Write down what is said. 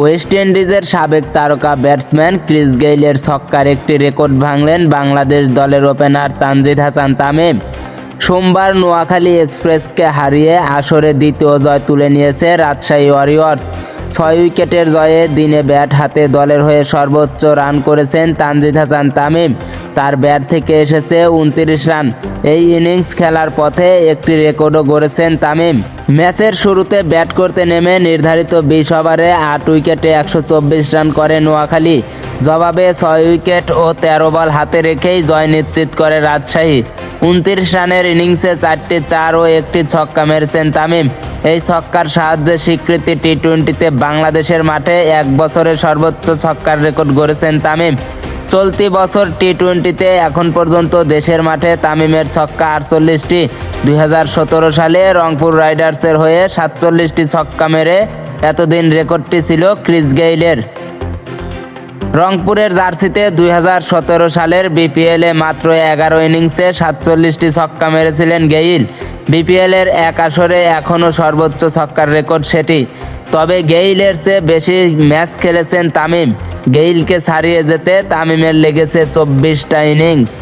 West ইন্ডিজের সাবেক তারকা ব্যাটসম্যান ক্রিস গেইলের ছক্কার একটি রেকর্ড ভাঙলেন বাংলাদেশ দলের ওপেনার তানজিদ হাসান তামিম। সোমবার নোয়াখালী এক্সপ্রেসকে হারিয়ে আসরে দ্বিতীয় জয় তুলে নিয়েছে রাজশাহী ওয়ারিয়র্স। ছয় উইকেটের জয়ে দিনে ব্যাট হাতে দলের হয়ে সর্বোচ্চ রান করেছেন তানজিদ হাসান তামিম। তার ব্যাট থেকে এসেছে উনত্রিশ রান। এই ইনিংস খেলার পথে একটি রেকর্ডও গড়েছেন তামিম। ম্যাচের শুরুতে ব্যাট করতে নেমে নির্ধারিত বিশ ওভারে আট উইকেটে একশো চব্বিশ রান করে নোয়াখালী। জবাবে ছয় উইকেট ও তেরো বল হাতে রেখেই জয় নিশ্চিত করে রাজশাহী। উনত্রিশ রানের ইনিংসে চারটি চার ও একটি ছক্কা মেরেছেন তামিম। এই ছক্কার সাহায্যে স্বীকৃতি টি টোয়েন্টিতে বাংলাদেশের মাঠে এক বছরের সর্বোচ্চ ছক্কার রেকর্ড গড়েছেন তামিম। চলতি বছর টি টোয়েন্টিতে এখন পর্যন্ত দেশের মাঠে তামিমের ছক্কা আটচল্লিশটি। দু হাজার সতেরো সালে রংপুর রাইডার্সের হয়ে সাতচল্লিশটি ছক্কা মেরে এতদিন রেকর্ডটি ছিল ক্রিস গেইলের। রংপুরের জার্সিতে দুই হাজার সতেরো সালের বিপিএলে মাত্র এগারো ইনিংসে সাতচল্লিশটি ছক্কা মেরেছিলেন গেইল। বিপিএলের এক আসরে এখনও সর্বোচ্চ ছক্কার রেকর্ড সেটি। তবে গেইলের চেয়ে বেশি ম্যাচ খেলেছেন তামিম। গেইলকে ছাড়িয়ে যেতে তামিমের লেগেছে চব্বিশটা ইনিংস।